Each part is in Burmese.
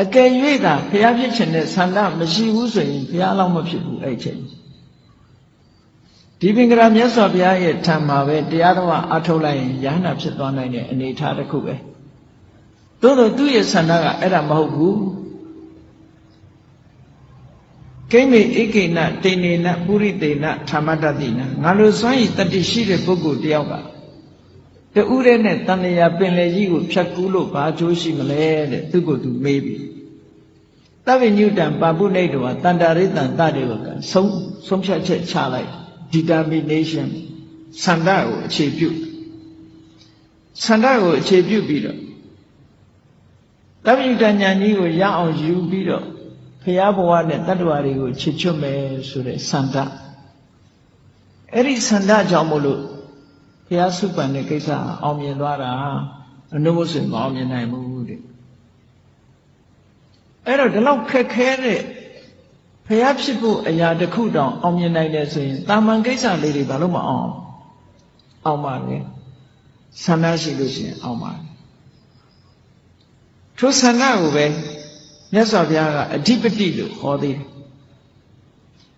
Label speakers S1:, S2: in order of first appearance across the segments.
S1: အကယ်၍သာဘုရားဖြစ်ခြင်းနဲ့ဆန္ဒမရှိဘူးဆိုရင်ဘုရားလောက်မဖြစ်ဘူးအဲ့ချိန်ဒီပင်ကရာမြတ်စွာဘုရားရဲ့ထံမှာပဲတရားတော်အထုတ်လိုက်ရင်ယ ahanan ဖြစ်သွားနိုင်တဲ့အနေအထားတစ်ခုပဲသို့တော့သူ့ရဲ့ဆန္ဒကအဲ့ဒါမဟုတ်ဘူးကိမေဧကိဏတေနေနပုရိတေနဓမ္မတတိနငါလိုစွမ်းဤတတိရှိတဲ့ပုဂ္ဂိုလ်တယောက်က တူးရဲနဲ့တဏှာပင်လေကြီးကိုဖြတ်ကူးလို့ဘာကျိုးရှိမလဲတဲ့သူကသူမေးပြီတဗ္ဗညုတံပါပုနေတောတန္တာရိတံတတေဝကဆုံးဆုံးဖြတ်ချက်ချလိုက် determination ဆန္ဒကိုအခြေပြုဆန္ဒကိုအခြေပြုပြီးတော့တဗ္ဗညုတဉာဏ်ကြီးကိုရအောင်ယူပြီးတော့ဖရာဘဝနဲ့တတ္တဝါတွေကိုချစ်ချွတ်မယ်ဆိုတဲ့ဆန္ဒအဲ့ဒီဆန္ဒကြောင့်မို့လို့ဖ ရာစုပန်တဲ့ကိစ္စအောင်မြင်သွားတာအနုမို့ဆိုမအောင်မြင်နိုင်ဘူးတဲ့အဲ့တော့ဒီလောက်ခက်ခဲတဲ့ဖရာဖြစ်ဖို့အရာတစ်ခုတောင်အောင်မြင်နိုင်တယ်ဆိုရင်တာမန်ကိစ္စလေးတွေဘာလို့မအောင်အောင်ပါလဲဆန္ဒရှိလို့ရှိရင်အောင်ပါထိုဆန္ဒကိုပဲမြတ်စွာဘုရားကအဓိပတိလို့ဟောသေးတယ်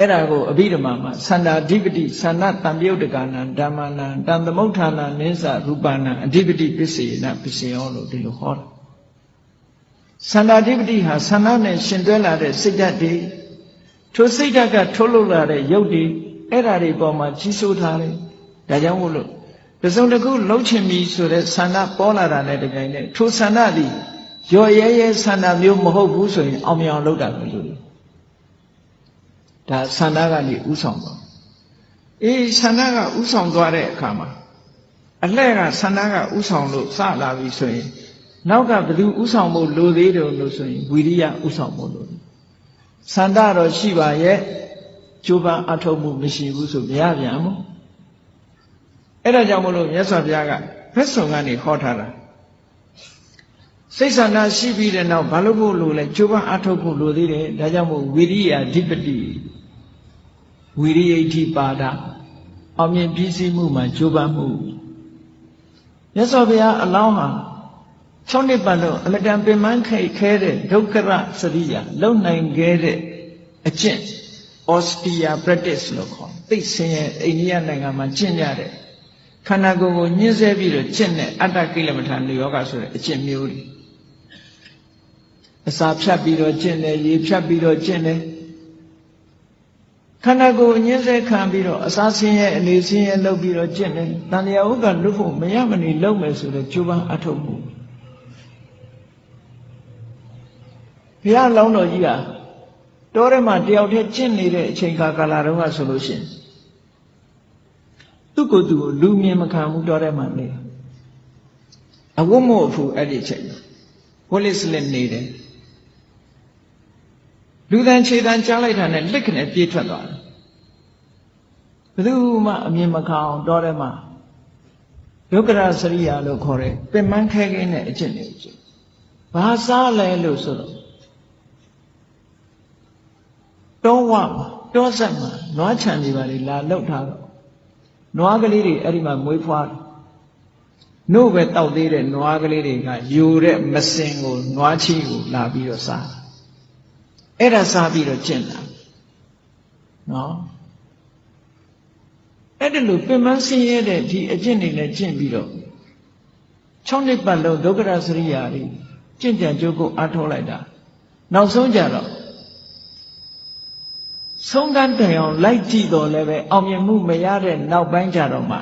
S1: အဲ့ဒါကိုအဘိဓမ္မာမှာသန္တာဓိပတိသန္တာတံပြုတ်တကနာဓမ္မနာတံသမုဋ္ဌာနာနိစ္စရူပနာအဓိပတိပစ္စေနပစ္စယောလို့ဒီလိုဟောတာသန္တာဓိပတိဟာသန္တာနဲ့ရှင်တွဲလာတဲ့စိတ်ဓာတ်တွေထိုစိတ်ဓာတ်ကထုတ်လုပ်လာတဲ့ရုပ်တွေအဲ့ဓာတွေပေါ်မှာကြီးစိုးထားတယ်ဒါကြောင့်မို့လို့ပစုံတစ်ခုလှုပ်ချင်ပြီဆိုတဲ့ဆန္ဒပေါ်လာတာနဲ့တကယ်နဲ့ထိုဆန္ဒသည်ရော်ရဲရဲဆန္ဒမျိုးမဟုတ်ဘူးဆိုရင်အောင်မြင်အောင်လုပ်တာပဲလို့ ဒါဆန္ဒကနေဥဆောင်တော့အေးဆန္ဒကဥဆောင်သွားတဲ့အခါမှာအလှဲ့ကဆန္ဒကဥဆောင်လို့စလာပြီဆိုရင် နောက်ကဘယ်သူဥဆောင်ဖို့လိုသေးတယ်လို့ဆိုရင်ဝိရိယဥဆောင်ဖို့လိုတယ်ဆန္ဒတော့ရှိပါရဲ့ကြိုးပမ်းအထောက်မှုမရှိဘူးဆိုမရပြန်ဘူးအဲ့ဒါကြောင့်မလို့မြတ်စွာဘုရားကဖက်ဆုံကနေဟောထားတာစိတ်ဆန္ဒရှိပြီးတဲ့နောက်ဘာလို့ဖို့လိုလဲကြိုးပမ်းအထောက်ဖို့လိုသေးတယ်ဒါကြောင့်မို့ဝိရိယအဓိပတိ ဝိရိယိဋ္ဌိပါဒအောင်မြင်ပြည့်စည်မှုမှာကြိုးပမ်းမှုမြတ်စွာဘုရားအလောင်းဟာ6နှစ်ပတ်လုံးအမတန်ပင်ပန်းခဲခဲတဲ့ဒုက္ခရစရိယာလုံနိုင်ခဲ့တဲ့အကျင့် austere practice လို့ခေါ်သိစင်ရဲ့အိန္ဒိယနိုင်ငံမှာကျင့်ကြတဲ့ခန္ဓာကိုယ်ကိုညှင်းဆဲပြီးတော့ကျင့်တဲ့အတ္တကိလမထာနိယောဂဆိုတဲ့အကျင့်မျိုးတွေအစာဖြတ်ပြီးတော့ကျင့်တယ်ရေဖြတ်ပြီးတော့ကျင့်တယ် ခန္ဓာကိုယ်အငင်းဆဲခံပြီးတော့အစာဆင်းရဲအနေဆင်းရဲလုပ်ပြီးတော့ကျင့်တယ်တန်လျာဥက္ကလွတ်ဖို့မရမနေလုပ်မယ်ဆိုတော့ကြိုးပမ်းအထောက်မှုဘုရားလောင်းတော်ကြီးဟာတောထဲမှာတယောက်တည်းကျင့်နေတဲ့အချိန်ကာကာလတုန်းကဆိုလို့ရှိရင်သူ့ကိုယ်သူကိုလူမြင်မခံဘူးတောထဲမှာနေအဝတ်မို့အဖူအဲ့ဒီအချိန်ဝလစ်စလက်နေတယ် လူတန်ခြေတန်ကြားလိုက်တာနဲ့လက်ခနဲ့ပြေးထွက်သွားတယ်ဘယ်သူမှအမြင်မခံအောင်တောထဲမှာယုတ်ကရစရိယာလို့ခေါ်တဲ့ပင်မခဲခဲနဲ့အကျင့်တွေကျင့်ဘာစားလဲလို့ဆိုတော့တောဝမှာတောဆက်မှာနွားချံနေပါလေလာလောက်ထားတော့နွားကလေးတွေအဲ့ဒီမှာမွေးဖွားတယ်နို့ပဲတောက်သေးတဲ့နွားကလေးတွေကယူတဲ့မစင်ကိုနွားချီကိုလာပြီးတော့စား အဲ့ဒါစားပြီးတော့ကျင့်တာနော်အဲ့ဒါလို့ပင်မဆင်းရဲတဲ့ဒီအကျင့်တွေနဲ့ကျင့်ပြီးတော့6နှစ်ပတ်လုံးဒုက္ခရစရိယာတွေကျင့်ကြံကြိုးကိုအားထုတ်လိုက်တာနောက်ဆုံးကြတော့ဆုံးကန်းတိုင်အောင်လိုက်ကြည့်တော့လည်းပဲအောင်မြင်မှုမရတဲ့နောက်ပိုင်းကြတော့မှ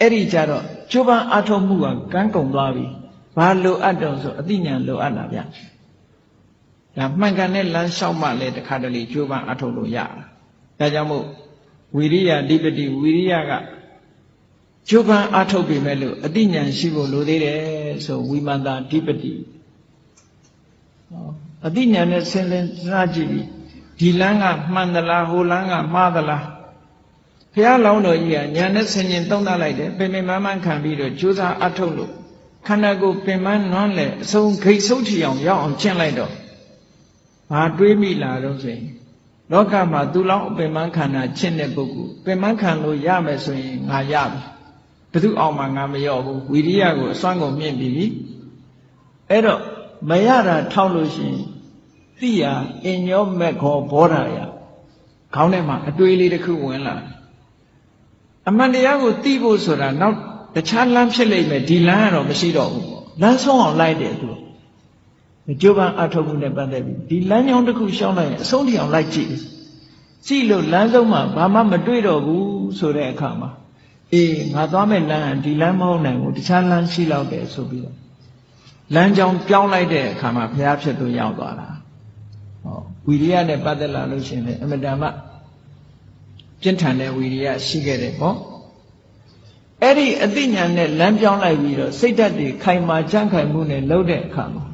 S1: အဲ့ဒီကြတော့ကျိုးပန်းအထုံးမှုကကန်းကုန်သွားပြီဘာလိုအပ်တော့ဆိုအသိဉာဏ်လိုအပ်တာဗျ ဒါမှန်ကန်တဲ့လမ်းလျှောက်မှလည်းတခါတလေကျိုးပန်းအထုံးလို့ရတာဒါကြောင့်မို့ဝီရိယဓိပတိဝီရိယကကျိုးပန်းအထုတ်ပြီမဲ့လို့အသိဉာဏ်ရှိဖို့လိုသေးတယ်ဆိုဝိမန္တာဓိပတိအသိဉာဏ်နဲ့ဆင်းလင်းစားကြည့်ပြီးဒီလမ်းကမှန်သလားဟိုလမ်းကမှားသလားဘုရားလောင်းတော်ကြီးကညာနဲ့ဆင်ញင်သုံးသပ်လိုက်တယ်ပင်ပင်မမှန်ခံပြီးတော့ကြိုးစားအထုတ်လို့ခန္ဓာကိုယ်ပင်မနွမ်းလေအဆုံးခိတ်ဆုပ်ထီအောင်ရောက်အောင်ကျင့်လိုက်တော့ ဘာတွေးမိလာတော့ဆိုရင်လောကမှာသူလောင်းအပင်မခန္ဓာချင့်တဲ့ပုဂ္ဂိုလ်ပင်မခံလို့ရမယ်ဆိုရင်ငါရပြီဘယ်သူအောင်မှငါမရော့ဘူးဝီရိယကိုအစွမ်းကုန်မြင့်ပြီးပြီအဲ့တော့မရတာထောက်လို့ရှိရင်သိရအင်ညောမက်ခေါ်ဘောဓာယခေါင်းထဲမှာအတွေးလေးတစ်ခုဝင်လာအမှန်တရားကိုသိဖို့ဆိုတာနောက်တခြားလမ်းဖြစ်လိမ့်မယ်ဒီလမ်းကတော့မရှိတော့ဘူးပေါ့လမ်းဆုံးအောင်လိုက်တယ်သူ ကြိုးပမ်းအထောက်မှုနဲ့ပတ်သက်ပြီးဒီလမ်းကြောင်းတစ်ခုရှောင်းလိုက်ရင်အဆုံးထိအောင်လိုက်ကြည့်ကြည့်လို့လမ်းဆုံးမှာဘာမှမတွေ့တော့ဘူးဆိုတဲ့အခါမှာအေးငါသွားမဲ့လမ်းဒီလမ်းမဟုတ်နိုင်ဘူးတခြားလမ်းရှိတော့တယ်ဆိုပြီးတော့လမ်းကြောင်းပြောင်းလိုက်တဲ့အခါမှာဘုရားဖြစ်သူရောက်သွားတာဟောဝီရိယနဲ့ပတ်သက်လာလို့ရှိရင်လည်းအမတန်မှပြင်းထန်တဲ့ဝီရိယရှိခဲ့တယ်ပေါ့အဲ့ဒီအသိဉာဏ်နဲ့လမ်းပြောင်းလိုက်ပြီးတော့စိတ်ဓာတ်တွေခိုင်မာကြံ့ခိုင်မှုနဲ့လှုပ်တဲ့အခါမှာ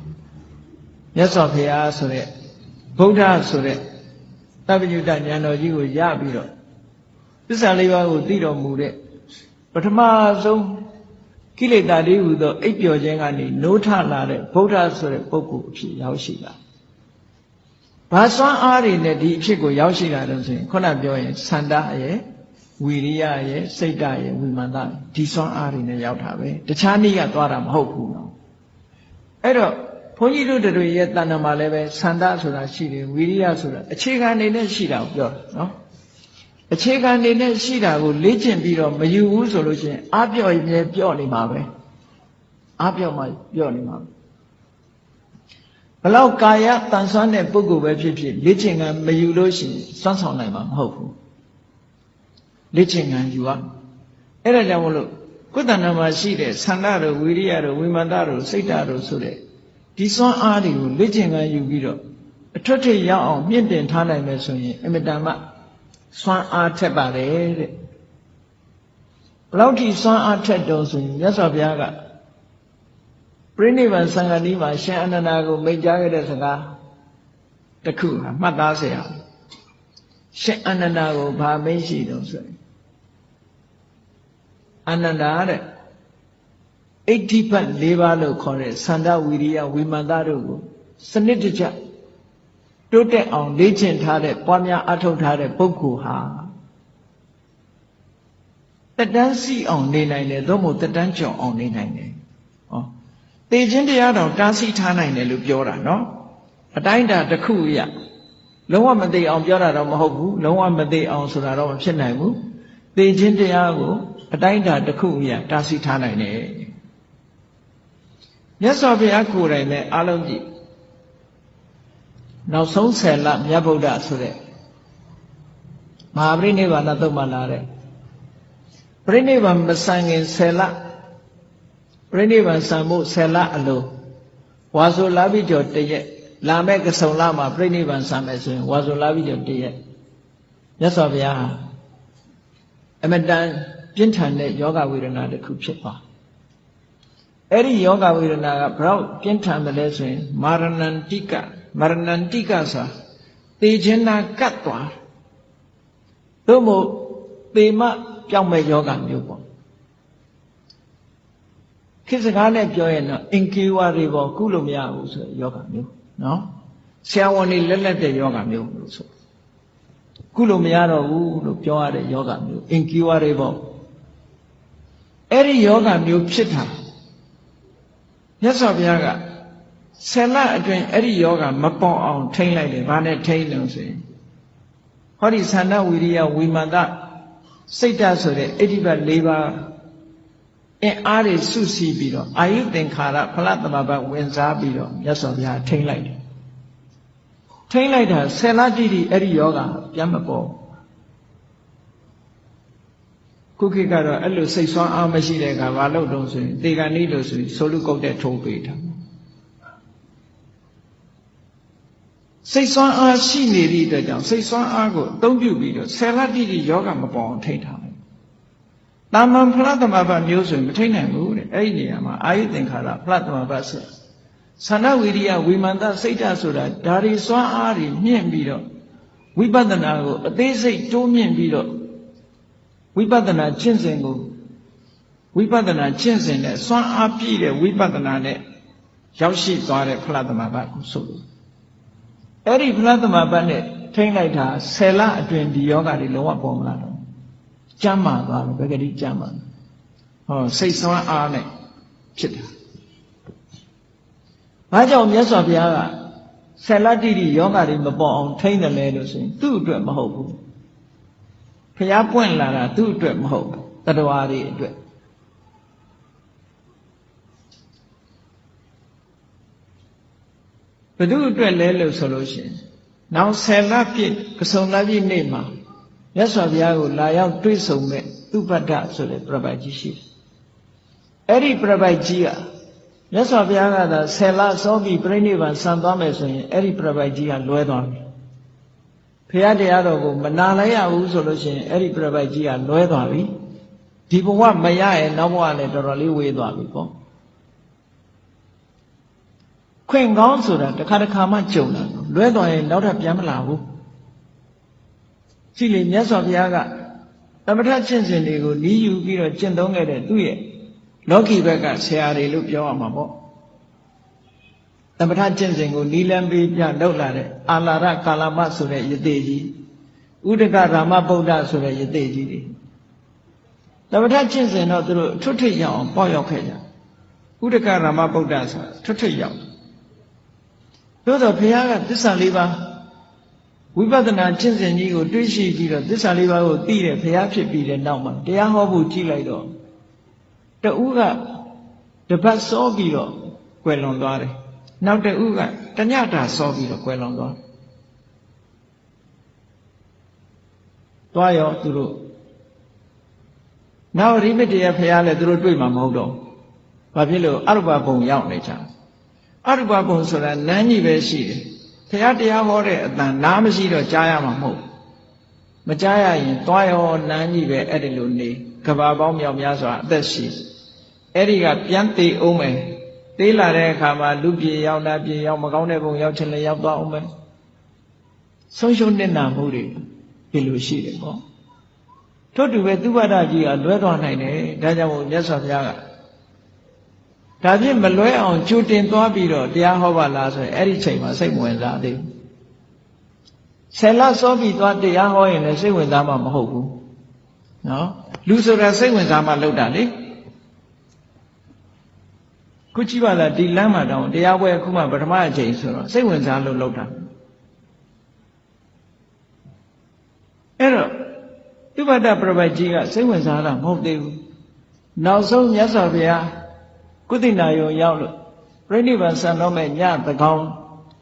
S1: မြတ်စွာဘုရားဆိုတဲ့ဗုဒ္ဓဆိုတဲ့တပ္ပညုတဉာဏ်တော်ကြီးကိုရပြီးတော့သစ္စာလေးပါးကိုသိတော်မူတဲ့ပထမဆုံးကိလေသာတွေဟူသောအိပ်ပျော်ခြင်းကနေနိုးထလာတဲ့ဗုဒ္ဓဆိုတဲ့ပုဂ္ဂိုလ်အဖြစ်ရောက်ရှိလာဘာစွမ်းအားတွေနဲ့ဒီအဖြစ်ကိုရောက်ရှိလာတော့ဆိုရင်ခုနပြောရင်သန္တာရဲ့ဝီရိယရဲ့စိတ်ဓာတ်ရဲ့ဝိမာန်တဒီစွမ်းအားတွေနဲ့ရောက်တာပဲတခြားနည်းကသွားတာမဟုတ်ဘူးနော်အဲ့တော့ ဘုန်းကြီးတို့တွေရဲ့တဏ္ဍာမှာလည်းပဲသန္တာဆိုတာရှိတယ်ဝီရိယဆိုတာအခြေခံနေနဲ့ရှိတာကိုပြောတာနော်အခြေခံနေနဲ့ရှိတာကိုလေ့ကျင့်ပြီးတော့မယူဘူးဆိုလို့ရှိရင်အပြော့ရင်လည်းပြော့နေမှာပဲအပြော့မှပြော့နေမှာဘလောက်ကာယတန်ဆွမ်းတဲ့ပုဂ္ဂိုလ်ပဲဖြစ်ဖြစ်လေ့ကျင့်ကမယူလို့ရှိရင်စွမ်းဆောင်နိုင်မှာမဟုတ်ဘူးလေ့ကျင့်ကယူရအဲ့ဒါကြောင့်မလို့ကုသနာမှာရှိတဲ့ဆန္ဒတို့ဝိရိယတို့ဝိမာန်တို့စိတ်ဓာတ်တို့ဆိုတဲ့ ဒီစွမ်းအားတွေကိုလေ့ကျင့်ခန်းယူပြီးတော့အထွတ်ထိပ်ရအောင်မြင့်တင်ထားနိုင်မယ်ဆိုရင်အင်မတန်မှစွမ်းအားထက်ပါတယ်တဲ့ဘလောက်ထိစွမ်းအားထက်တော်ဆိုရင်မြတ်စွာဘုရားကပြိဋိဘံသံဃာနီးမှာရှင်အနန္ဒာကိုမိန့်ကြားခဲ့တဲ့စကားတစ်ခုဟာမှတ်သားစရာရှင်အနန္ဒာကိုဗာမိတ်ရှိတော်ဆိုရင်အနန္ဒာတဲ့ အဋ္ဌိပတ်၄ပါးလို့ခေါ်တဲ့သန္တာဝီရိယဝိမာန်သားတို့ကိုစနစ်တကျတိုးတက်အောင်လေ့ကျင့်ထားတဲ့ပွားများအထောက်ထားတဲ့ပုဂ္ဂိုလ်ဟာတက်တန်းစီအောင်နေနိုင်တယ်သို့မဟုတ်တက်တန်းကျော်အောင်နေနိုင်တယ်ဟောသေခြင်းတရားတော်တားဆီးထားနိုင်တယ်လို့ပြောတာနော်အတိုင်းတာတစ်ခုရလုံးဝမသိအောင်ပြောတာတော့မဟုတ်ဘူးလုံးဝမသိအောင်ဆိုတာတော့မဖြစ်နိုင်ဘူးသေခြင်းတရားကိုအတိုင်းတာတစ်ခုရတားဆီးထားနိုင်တယ် မြတ်စွာဘုရားကိုယ်တိုင်လည်းအလုံးကြည့်နောက်ဆုံးဆယ်လမြတ်ဗုဒ္ဓဆိုတဲ့မဟာပရိနိဗ္ဗာန်သုတ်မှလာတဲ့ပရိနိဗ္ဗာန်မဆန်ခင်ဆယ်လပရိနိဗ္ဗာန်ဆံဖို့ဆယ်လအလိုဝါဆိုလာပြီးကြောတရက်လာမဲ့ကဆုံလမှာပြိဋိဘံဆံမယ်ဆိုရင်ဝါဆိုလာပြီးကြောတရက်မြတ်စွာဘုရားအမတန်ပြင်းထန်တဲ့ယောဂဝေဒနာတစ်ခုဖြစ်သွား အဲ့ဒီယောဂဝေဒနာကဘလောက်ပြင်းထန်တယ်လဲဆိုရင်မာရဏန္တိကမရဏန္တိကဆိုသေခြင်းနာကတ်သွားသို့မို့သေမပြောင်းမဲ့ယောဂမျိုးပေါ့ခေတ်စကားနဲ့ပြောရင်တော့အင်ကေဝါတွေပေါ့ကုလို့မရဘူးဆိုယောဂမျိုးနော်ဆရာဝန်တွေလက်လက်တဲ့ယောဂမျိုးလို့ဆိုကုလို့မရတော့ဘူးလို့ပြောရတဲ့ယောဂမျိုးအင်ကေဝါတွေပေါ့အဲ့ဒီယောဂမျိုးဖြစ်တာ မြတ်စွာဘုရားကဆယ်လအတွင်းအဲ့ဒီယောဂမပေါအောင်ထိမ့်လိုက်တယ်ဘာနဲ့ထိမ့်လို့ဆိုရင်ဟောဒီသန္တဝိရိယဝိမာန်တစိတ်ဓာတ်ဆိုတဲ့အဋ္ဌိပတ်၄ပါးအင်အားတွေစုစည်းပြီးတော့အာယုသင်္ခါရဖလသမဘဝင်စားပြီးတော့မြတ်စွာဘုရားထိမ့်လိုက်တယ်ထိမ့်လိုက်တာဆယ်လတိတိအဲ့ဒီယောဂပြန်မပေါ် ခုခေတ်ကတော့အဲ့လိုစိတ်ဆွမ်းအားမရှိတဲ့အခါမလုပ်တော့ဆိုရင်တေကန်ဤလို့ဆိုရင်ဆိုလူကုတ်တဲ့ထိုးပေးတာစိတ်ဆွမ်းအားရှိနေသည့်အတွက်ကြောင့်စိတ်ဆွမ်းအားကိုအသုံးပြုပြီးတော့ဆယ်လတိတိယောဂမပေါ်အောင်ထိတ်ထားတယ်။တာမန်ဖလားသမဘမျိုးဆိုရင်မထိတ်နိုင်ဘူးတဲ့အဲ့ဒီနေရာမှာအာယုသင်္ခါရဖလားသမဘဆိုသန္ဓဝိရိယဝိမာန်တစိတ်ဓာတ်ဆိုတာဒါတွေစွမ်းအားတွေမြင့်ပြီးတော့ဝိပဿနာကိုအသေးစိတ်တိုးမြင့်ပြီးတော့ ဝိပဿနာကျင့်စဉ်ကိုဝိပဿနာကျင့်စဉ်နဲ့စွမ်းအားပြည့်တဲ့ဝိပဿနာနဲ့ရောက်ရှိသွားတဲ့ဖလားသမဘကိုဆိုလို့အဲ့ဒီဖလားသမဘနဲ့ထိမ့်လိုက်တာဆယ်လအတွင်းဒီယောဂတွေလုံးဝပေါ်မလာတော့ကျမ်းမာသွားတယ်ဘယ်ကတိကျမ်းမာဟောစိတ်စွမ်းအားနဲ့ဖြစ်တာဘာကြောင့်မြတ်စွာဘုရားကဆယ်လတိတိယောဂတွေမပေါ်အောင်ထိမ့်တယ်လဲလို့ဆိုရင်သူ့အတွက်မဟုတ်ဘူး ဘုရားပွင့်လာတာသူ့အတွက်မဟုတ်ဘူးတတဝါတွေအတွက်ဘသူအတွက်လဲလို့ဆိုလို့ရှိရင်နောက်ဆယ်လပြည့်ကစုံလပြည့်နေ့မှာမြတ်စွာဘုရားကိုလာရောက်တွေ့ဆုံမဲ့သူပ္ပတ္ထဆိုတဲ့ပြပိုက်ကြီးရှိတယ်အဲ့ဒီပြပိုက်ကြီးကမြတ်စွာဘုရားကသာဆယ်လစောပြီးပြိဋိဘံဆံသွားမယ်ဆိုရင်အဲ့ဒီပြပိုက်ကြီးကလွဲသွားပြီ ဖရာတရားတော်ကိုမနာလိုက်ရဘူးဆိုလို့ရှိရင်အဲ့ဒီပြပိုက်ကြီးကလွဲသွားပြီဒီဘဝမရရဲ့နောက်ဘဝလည်းတော်တော်လေးဝေးသွားပြီပေါ့ခွင့်ကောင်းဆိုတာတစ်ခါတစ်ခါမှကြုံတာလွဲသွားရင်နောက်ထပ်ပြန်မလာဘူးကြည့်လေမြတ်စွာဘုရားကသမထကျင့်စဉ်တွေကိုနီးယူပြီးတော့ကျင့်သုံးခဲ့တဲ့သူ့ရဲ့လောကီဘက်ကဆရာတွေလို့ပြောရမှာပေါ့ သမထကျင့်စဉ်ကိုနီးလန်းပေးပြလောက်လာတဲ့အာလာရကာလမဆိုတဲ့ယတိကြီးဥဒကရာမဗုဒ္ဓဆိုတဲ့ယတိကြီးတွေသမထကျင့်စဉ်တော့သူတို့ထွတ်ထိပ်ရောက်အောင်ပေါ့ရောက်ခဲ့ကြဥဒကရာမဗုဒ္ဓဆိုတာထွတ်ထိပ်ရောက်သို့တော့ဘုရားကသစ္စာလေးပါးဝိပဿနာကျင့်စဉ်ကြီးကိုတွေးရှိပြီးတော့သစ္စာလေးပါးကိုသိတဲ့ဘုရားဖြစ်ပြီးတဲ့နောက်မှာတရားဟောဖို့ကြည့်လိုက်တော့တဦးကတပတ်စောပြီးတော့ကွယ်လွန်သွားတယ် နောက်တဦးကတညတာစောပြီးတော့ကွယ်လွန်သွားတယ်သွားရောသူတို့နောက်ရိမတရဖះလည်းသူတို့တွေ့မှာမဟုတ်တော့ဘာဖြစ်လို့အရုပဘုံရောက်နေကြအရုပဘုံဆိုတာနန်းကြီးပဲရှိတယ်ဖះတရားဟောတဲ့အတန်နားမရှိတော့ကြားရမှာမဟုတ်မကြားရရင်သွားရောနန်းကြီးပဲအဲ့ဒီလိုနေကဘာပေါင်းမြောက်များစွာအသက်ရှိအဲ့ဒီကပြန်သေးအောင်မယ် သေးလာတဲ့အခါမှာလူပြေရောက်တာပြေရောက်မကောင်းတဲ့ဘုံရောက်ချင်လည်းရောက်သွားအောင်မယ်ဆုံးရှုံးနေတာမှုတွေဒီလိုရှိတယ်ပေါ့ထို့တူပဲသူဝဒကြီးကလွဲသွားနိုင်တယ်ဒါကြောင့်မို့မြတ်စွာဘုရားကဒါဖြင့်မလွဲအောင်ကြိုတင်သွားပြီးတော့တရားဟောပါလားဆိုရင်အဲ့ဒီချိန်မှာစိတ်ဝင်စားသေးဘူးဆယ်လစောပြီးသွားတရားဟောရင်လည်းစိတ်ဝင်စားမှာမဟုတ်ဘူးနော်လူဆိုတာစိတ်ဝင်စားမှလုပ်တာလေ ခုကြည့်ပါလားဒီလမ်းမှာတောင်တရားပွဲအခုမှပထမအချိန်ဆိုတော့စိတ်ဝင်စားလို့လုပ်တာအဲ့တော့ဥပဒ္ဒပြပိုက်ကြီးကစိတ်ဝင်စားတာမဟုတ်သေးဘူးနောက်ဆုံးမြတ်စွာဘုရားကုသိနာယုံရောက်လို့ပြိဋိဘံဆံတော့မဲ့ညတကောင်း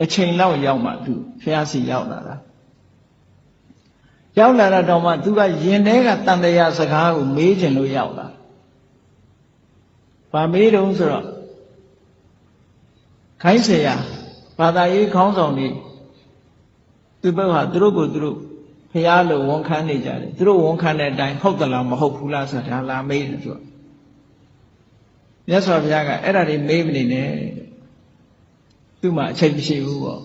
S1: အချိန်လောက်ရောက်မှသူဘုရားစီရောက်လာတာရောက်လာတော့မှသူကယင်ထဲကတန်တရားစကားကိုမေးခြင်းလို့ရောက်လာ။ဗာမေးတုံးဆိုတော့ ခိုင်းဆရာဘာသာရေးခေါင်းဆောင်တွေသူဘက်ဟာသူတို့ကိုသူတို့ဖះလို့ဝန်ခံနေကြတယ်သူတို့ဝန်ခံတဲ့အတိုင်းဟုတ်သလားမဟုတ်ဘူးလားဆိုတာလာမေးတယ်သူကမြတ်စွာဘုရားကအဲ့ဒါတွေမေးမနေနဲ့သူ့မှာအချိန်မရှိဘူးပေါ့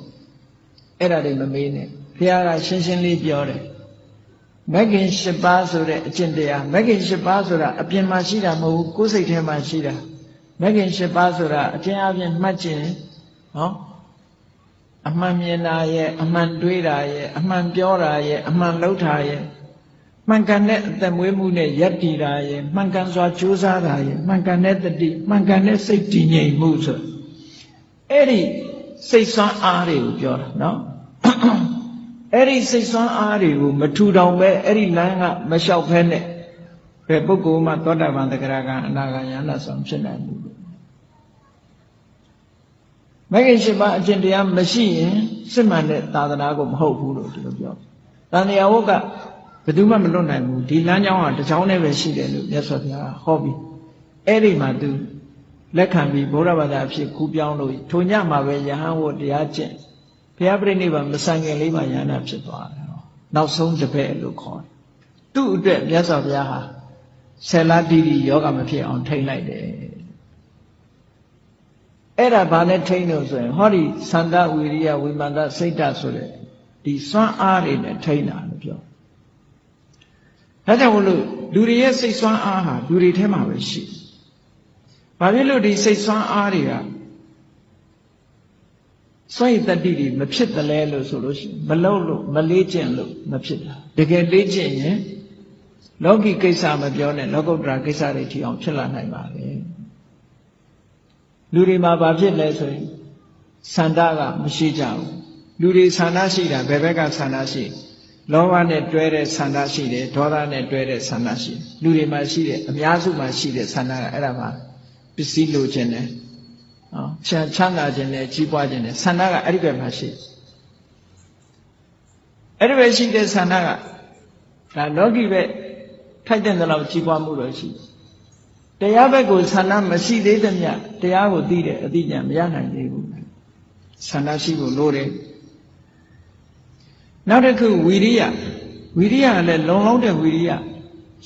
S1: အဲ့ဒါတွေမမေးနဲ့ဘုရားကရှင်းရှင်းလေးပြောတယ်မဂ္ဂင်၈ပါးဆိုတဲ့အကျင့်တရားမဂ္ဂင်၈ပါးဆိုတာအပြင်မှာရှိတာမဟုတ်ဘူးကိုယ်စိတ်ထဲမှာရှိတာမဂ္ဂင်၈ပါးဆိုတာအကျဉ်းအပြင်မှတ်ခြင်း နော်အမှန်မြင်တာရဲ့အမှန်တွေးတာရဲ့အမှန်ပြောတာရဲ့အမှန်လုပ်တာရဲ့မှန်ကန်တဲ့အသက်မွေးမှုနဲ့ယက်တည်တာရဲ့မှန်ကန်စွာကြိုးစားတာရဲ့မှန်ကန်တဲ့တတိမှန်ကန်တဲ့စိတ်တည်ငြိမ်မှုဆိုအဲ့ဒီစိတ်ဆွမ်းအားတွေကိုပြောတာနော်အဲ့ဒီစိတ်ဆွမ်းအားတွေကိုမထူထောင်ပဲအဲ့ဒီလမ်းကမလျှောက်ဖဲနဲ့ဘယ်ပုဂ္ဂိုလ်မှသောတာပန်တဂရကအနာဂါယန္တဆောင်ဖြစ်နိုင်ဘူး မဂ္ဂင်၈ပါးအကျင့်တရားမရှိရင်စစ်မှန်တဲ့သာသနာကိုမဟုတ်ဘူးလို့ဒီလိုပြောတန်တရားဝတ်ကဘယ်သူမှမလွတ်နိုင်ဘူးဒီလမ်းကြောင်းဟာတစ်ကြောင်းနဲ့ပဲရှိတယ်လို့မြတ်စွာဘုရားဟောပြီးအဲ့ဒီမှာသူလက်ခံပြီးဗုဒ္ဓဘာသာအဖြစ်ကူးပြောင်းလို့ထုံညမှာပဲယဟန်ဝတ်တရားကျင့်ဘုရားပြိဋိဘံမဆိုင်ခင်လေးမှာယဟနာဖြစ်သွားတယ်နောက်ဆုံးတစ်ပည့်လို့ခေါ်တယ်သူ့အတွက်မြတ်စွာဘုရားဟာဆယ်လတိတိယောဂမဖြစ်အောင်ထိမ့်လိုက်တယ် အဲ့ဒါဘာနဲ့ထိမ့်လို့ဆိုရင်ဟောဒီသန္တာဝိရိယဝိမာန်တစိတ်တဆိုတဲ့ဒီစွမ်းအားတွေနဲ့ထိမ့်တာလို့ပြောဒါကြောင့်မလို့လူတွေရဲ့စိတ်စွမ်းအားဟာလူတွေထဲမှာပဲရှိဘာဖြစ်လို့ဒီစိတ်စွမ်းအားတွေကစွန့်ရည်တတိတွေမဖြစ်တယ်လဲလို့ဆိုလို့ရှိရင်မလုံးလို့မလေးကျင့်လို့မဖြစ်တာတကယ်လေးကျင့်ရင်လောကီကိစ္စမပြောနဲ့လောကုတ္တရာကိစ္စတွေထီအောင်ဖြစ်လာနိုင်ပါလေ လူတွေမှာဘာဖြစ်လဲဆိုရင်ဆန္ဒကမရှိကြဘူးလူတွေဆန္ဒရှိတာဘယ်ဘက်ကဆန္ဒရှိလောဘနဲ့တွဲတဲ့ဆန္ဒရှိတယ်ဒေါသနဲ့တွဲတဲ့ဆန္ဒရှိတယ်လူတွေမှာရှိတယ်အများစုမှာရှိတဲ့ဆန္ဒကအဲ့ဒါပါပစ္စည်းလိုချင်တယ်နော်ချမ်းချမ်းသာခြင်းနဲ့ကြီးပွားခြင်းနဲ့ဆန္ဒကအဲ့ဒီဘက်မှာရှိအဲ့ဒီဘက်ရှိတဲ့ဆန္ဒကဒါလောကီဘက်ထိုက်တဲ့လောက်ကြီးပွားမှုတော့ရှိတ ရားဘက်ကိုဆန္ဒမရှိသေးသမျှတရားကိုသိတဲ့အသိဉာဏ်မရနိုင်သေးဘူးဆန္ဒရှိဖို့လိုတယ်နောက်တစ်ခုဝီရိယဝီရိယကလည်းလုံလောက်တဲ့ဝီရိယ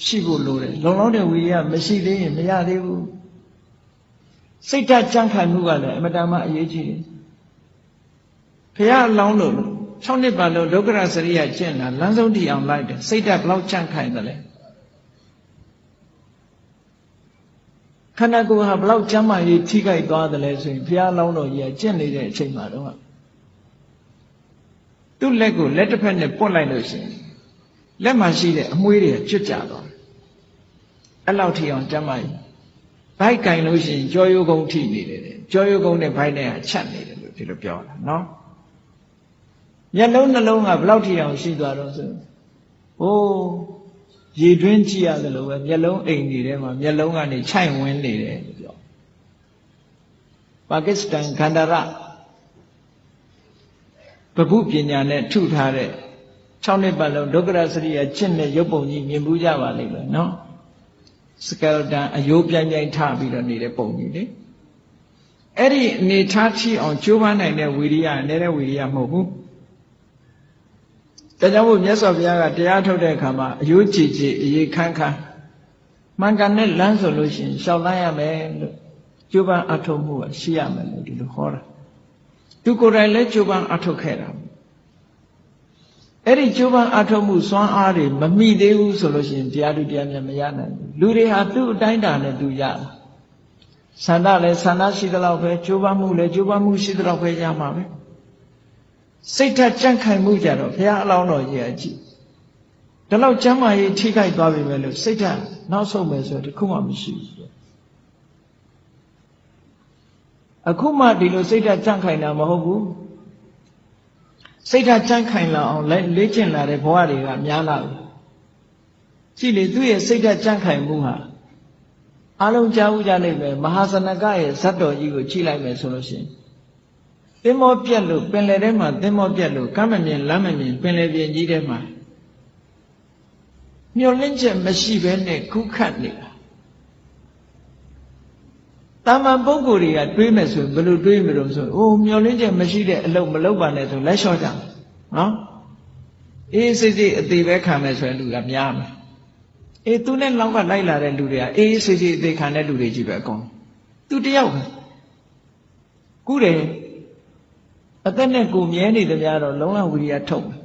S1: ရှိဖို့လိုတယ်လုံလောက်တဲ့ဝီရိယမရှိသေးရင်မရသေးဘူးစိတ်ဓာတ်ကြံ့ခိုင်မှုကလည်းအမတန်မှအရေးကြီးတယ်ဘုရားအလောင်းလို့6နှစ်ပါလို့ဒုက္ခရစရိယကျင့်တာလမ်းဆုံးတည်အောင်လိုက်တယ်စိတ်ဓာတ်ဘလောက်ကြံ့ခိုင်တယ်လဲ ခန္ဓာကိုယ်ဟာဘလောက်ကျမ်းမာရေးထိခိုက်သွားတယ်လဲဆိုရင်ဘုရားအလောင်းတော်ကြီးကကျင့်နေတဲ့အချိန်မှာတော့သူ့လက်ကိုလက်တစ်ဖက်နဲ့ပွတ်လိုက်လို့ရှိရင်လက်မှာရှိတဲ့အမွှေးတွေကျွတ်ကြသွားတယ်အဲ့လောက်ထိအောင်ကျမ်းမာရေးဘိုက်ကင်လို့ရှိရင်ကြောရိုးကုန်းထိနေတယ်ကြောရိုးကုန်းနဲ့ဘိုက်နဲ့ချက်နေတယ်လို့ဒီလိုပြောတာနော်မျက်လုံးနှလုံးကဘယ်လောက်ထိအောင်ရှိသွားတော့ဆိုဟိုး ရေတွင်းကြည့်ရတယ်လို့ပဲမျက်လုံးအိမ်နေတဲ့မှာမျက်လုံးကနေခြိုက်ဝင်းနေတယ်လို့ပြောပါကစ္စတန်ခန္ဓာရပပုပညာနဲ့ထုထားတဲ့6နှစ်ပတ်လုံးဒုက္ခရစရိယချစ်တဲ့ရုပ်ပုံကြီးမြင်ဘူးကြပါလိမ့်မယ်နော်စကယ်တန်အယိုးပြိုင်ပြိုင်ထပြီးတော့နေတဲ့ပုံကြီးလေအဲ့ဒီအနေထားချီအောင်ကြိုးပမ်းနိုင်တဲ့ဝီရိယနေတဲ့ဝီရိယမဟုတ်ဘူး ဒါကြောင့်မို့မြတ်စွာဘုရားကတရားထုတ်တဲ့အခါမှာအယိုးကြည်ကြည်အေးခန်းခန်းမှန်ကန်တဲ့လမ်းဆိုလို့ရှိရင်ရှောက်လန်းရမယ်လို့ကြိုးပမ်းအထုတ်မှုကရှိရမယ်လို့ဒီလိုဟောတာသူကိုယ်တိုင်လည်းကြိုးပမ်းအထုတ်ခဲ့တာအဲ့ဒီကြိုးပမ်းအထုတ်မှုစွမ်းအားတွေမမိသေးဘူးဆိုလို့ရှိရင်တရားသူတရားမြတ်မရနိုင်ဘူးလူတွေဟာသူ့အတိုင်းတာနဲ့သူရတာဆန္ဒလည်းဆန္ဒရှိသလောက်ပဲကြိုးပမ်းမှုလည်းကြိုးပမ်းမှုရှိသလောက်ပဲရမှာပဲ စိတ်ထက်ကြန့်ခိုင်မှုကြတော့ဘုရားအလောင်းတော်ကြီးအကြည့်ဒီလောက်ကျမ်းမာရေးထိခိုက်သွားပြီပဲလို့စိတ်ထက်နောက်ဆုံးမယ်ဆိုတခုမှမရှိဘူးအခုမှဒီလိုစိတ်ဓာတ်ကြန့်ခိုင်တာမဟုတ်ဘူးစိတ်ဓာတ်ကြန့်ခိုင်လာအောင်လေ့ကျင့်လာတဲ့ဘဝတွေကများလာပြီကြည့်လေသူ့ရဲ့စိတ်ဓာတ်ကြန့်ခိုင်မှုဟာအလုံးကြားဦးကြလိမ့်မယ်မဟာစနကရဲ့ဇတ်တော်ကြီးကိုကြည့်လိုက်မယ်ဆိုလို့ရှိရင် သင်္ဘောပြက်လို့ပင်လယ်ထဲမှာသင်္ဘောပြက်လို့ကမ်းမမြင်လမ်းမမြင်ပင်လယ်ပြင်ကြီးထဲမှာမျောလင့်ချက်မရှိဘဲနဲ့ခုခတ်နေတာတာမန်ပုဂ္ဂိုလ်တွေကတွေးမယ်ဆိုရင်ဘယ်လိုတွေးမလို့ဆိုအိုးမျောလင်းချက်မရှိတဲ့အလုပ်မလုပ်ပါနဲ့ဆိုလက်လျှော့ကြနော်အေးစိတ်စိတ်အသေးပဲခံမယ်ဆိုရင်လူကများမယ်အေးသူနဲ့လောက်ကလိုက်လာတဲ့လူတွေကအေးစိတ်စိတ်အသေးခံတဲ့လူတွေကြီးပဲအကုန်သူတယောက်ပဲကုတယ် အသက်နဲ့ကိုမြဲနေသမျှတော့လုံးဝဝိရိယထုတ်မယ်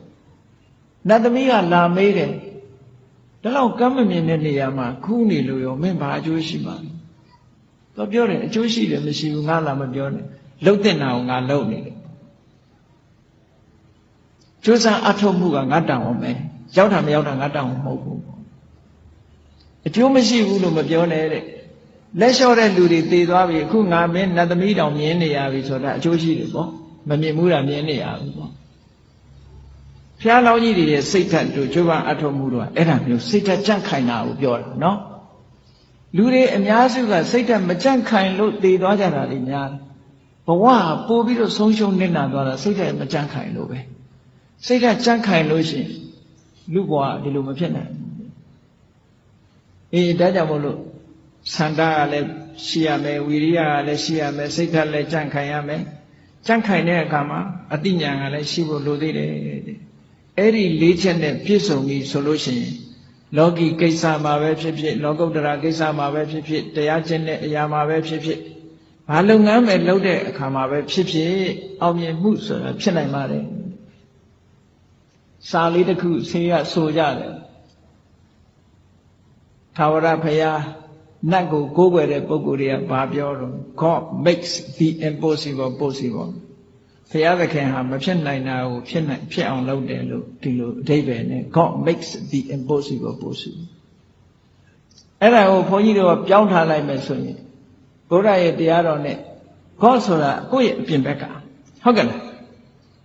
S1: နတ်သမီးကလာမေးတယ်ဒါတော့ကမ်းမမြင်တဲ့နေရာမှာခူးနေလို့ရောမင်းဘာအကျိုးရှိမှာလဲတော့ပြောတယ်အကျိုးရှိတယ်မရှိဘူးငါလာမပြောနဲ့လှုပ်တဲ့နာကိုငါလှုပ်နေတယ်ကျိုးစားအထုတ်မှုကငါတောင်းအောင်မယ်ရောက်တာမရောက်တာငါတောင်းအောင်မဟုတ်ဘူးအကျိုးမရှိဘူးလို့မပြောနဲ့တဲ့လက်လျှော့တဲ့လူတွေသေသွားပြီအခုငါမင်းနတ်သမီးတောင်မြင်နေရပြီဆိုတာအကျိုးရှိတယ်ပေါ့ မမြင်ဘူးတာမြင်နေရဘူးပေါ့ဖျားလောင်းကြီးတွေရဲ့စိတ်ဓာတ်တို့ကျိုးပန်းအထုတ်မှုတို့ကအဲ့ဒါမျိုးစိတ်ဓာတ်ကြန့်ခိုင်တာကိုပြောတာနော်လူတွေအများစုကစိတ်ဓာတ်မကြန့်ခိုင်လို့သေသွားကြတာတွေများတယ်ဘဝပို့ပြီးတော့ဆုံးရှုံးနေတာသွားတာစိတ်ဓာတ်မကြန့်ခိုင်လို့ပဲစိတ်ဓာတ်ကြန့်ခိုင်လို့ရှိရင်လူဘဝဒီလိုမဖြစ်နိုင်ဘူးအေးဒါကြောင့်မို့လို့ဆန္ဒကလည်းရှိရမယ်ဝီရိယကလည်းရှိရမယ်စိတ်ဓာတ်လည်းကြန့်ခိုင်ရမယ် ကြန့်ခိုင်တဲ့အခါမှာအတိညာကလည်းရှိဖို့လိုသေးတယ်တဲ့အဲ့ဒီလေးချက်နဲ့ပြည့်စုံပြီဆိုလို့ရှိရင်လောကီကိစ္စမှာပဲဖြစ်ဖြစ်လောကုတ္တရာကိစ္စမှာပဲဖြစ်ဖြစ်တရားကျင့်တဲ့အရာမှာပဲဖြစ်ဖြစ်ဘာလုပ်ငန်းပဲလုပ်တဲ့အခါမှာပဲဖြစ်ဖြစ်အောင်မြင်မှုဆိုတာဖြစ်နိုင်ပါတယ်စာလေးတစ်ခုဆေးရဆိုကြတယ်သာဝရဖရာ နတ်ကိုကိုးကွယ်တဲ့ပုဂ္ဂိုလ်တွေကဘာပြောတော့ God makes the impossible possible ဘုရားသခင်ဟာမဖြစ်နိုင်တာကိုဖြစ်နိုင်ဖြစ်အောင်လုပ်တယ်လို့ဒီလိုအဓိပ္ပာယ်နဲ့ God makes the impossible possible အဲ့ဒါကိုဘုန်းကြီးတို့ကပြောင်းထားလိုက်မယ်ဆိုရင်ဘုရားရဲ့တရားတော်နဲ့ God ဆိုတာကိုယ့်ရဲ့အပြင်ဘက်ကဟုတ်ကဲ့လား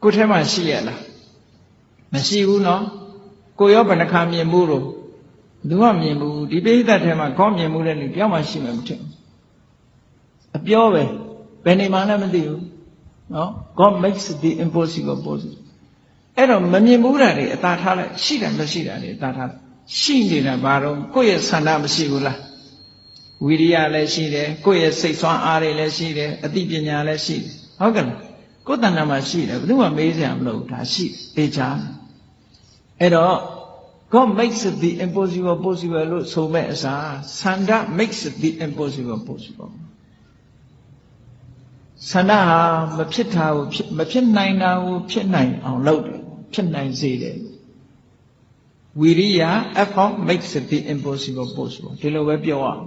S1: ကိုယ်ထဲမှာရှိရလားမရှိဘူးနော်ကိုရောဘယ်နှခါမြင်မှုတော့ သူကမြင်ဘူးဒီပိဋကတ်ထဲမှာကောင်းမြင်မှုတဲ့လူတယောက်မှရှိမှမထင်ဘူးအပြောပဲဘယ်နေမှလည်းမသိဘူးနော် God makes the impossible possible အဲ့တော့မမြင်ဘူးတာတွေအသာထားလိုက်ရှိတယ်မရှိတာတွေအသာထားလိုက်ရှိနေတာဘာတော့ကိုယ့်ရဲ့ဆန္ဒမရှိဘူးလားဝိရိယလည်းရှိတယ်ကိုယ့်ရဲ့စိတ်ဆွမ်းအားတွေလည်းရှိတယ်အသိပညာလည်းရှိတယ်ဟုတ်ကဲ့လားကိုယ်တဏ္ဍာမှာရှိတယ်ဘယ်သူမှမေးစရာမလိုဘူးဒါရှိတယ်သိချာအဲ့တော့ God makes the impossible possible လို့ဆိုမဲ့အစားဆန္ဒ makes the impossible possible ဆန္ဒဟာမဖြစ်တာကိုမဖြစ်နိုင်တာကိုဖြစ်နိုင်အောင်လုပ်တယ်ဖြစ်နိုင်စေတယ်ဝီရိယ effort makes the impossible possible ဒီလိုပဲပြောရအောင်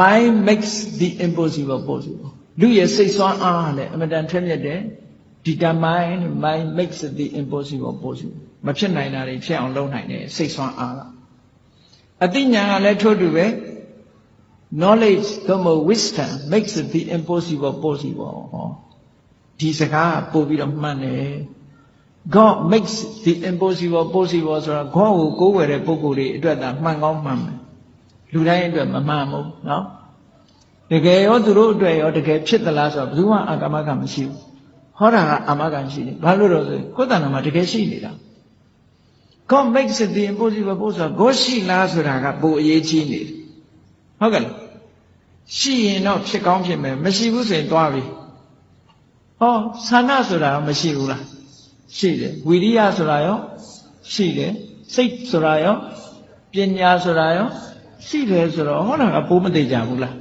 S1: mind makes the impossible possible လူရဲ့စိတ်ဆွမ်းအားနဲ့အမတန်ထက်မြက်တယ် determine mind makes the impossible possible မဖြစ်နိုင်တာတွေဖြစ်အောင်လုပ်နိုင်တယ်စိတ်ဆွမ်းအားကအသိဉာဏ်ကလည်းထို့တူပဲ knowledge သို့မဟုတ် wisdom makes the impossible possible ဟောဒီစကားပို့ပြီးတော့မှန်တယ် God makes the impossible possible ဆိုတာ God ကိုကိုးဝယ်တဲ့ပုဂ္ဂိုလ်တွေအတွက်သာမှန်ကောင်းမှန်မယ်လူတိုင်းအတွက်မမှန်ဘူးเนาะတကယ်ရောသူတို့အတွက်ရောတကယ်ဖြစ်သလားဆိုတော့ဘယ်သူမှအာကမကမရှိဘူးဟောတာကအာမကရှိတယ်ဘာလို့တော့ဆိုကိုယ်တဏ္ဍာမှာတကယ်ရှိနေတာ God makes it the impossible possible ကိုရှိလားဆိုတာကပိုအရေးကြီးနေတယ်ဟုတ်ကဲ့လားရှိရင်တော့ဖြစ်ကောင်းဖြစ်မယ်မရှိဘူးဆိုရင်သွားပြီဟောဆန္ဒဆိုတာမရှိဘူးလားရှိတယ်ဝိရိယဆိုတာရောရှိတယ်စိတ်ဆိုတာရောပညာဆိုတာရောရှိတယ်ဆိုတော့ဟောတာကပိုးမသိကြဘူးလား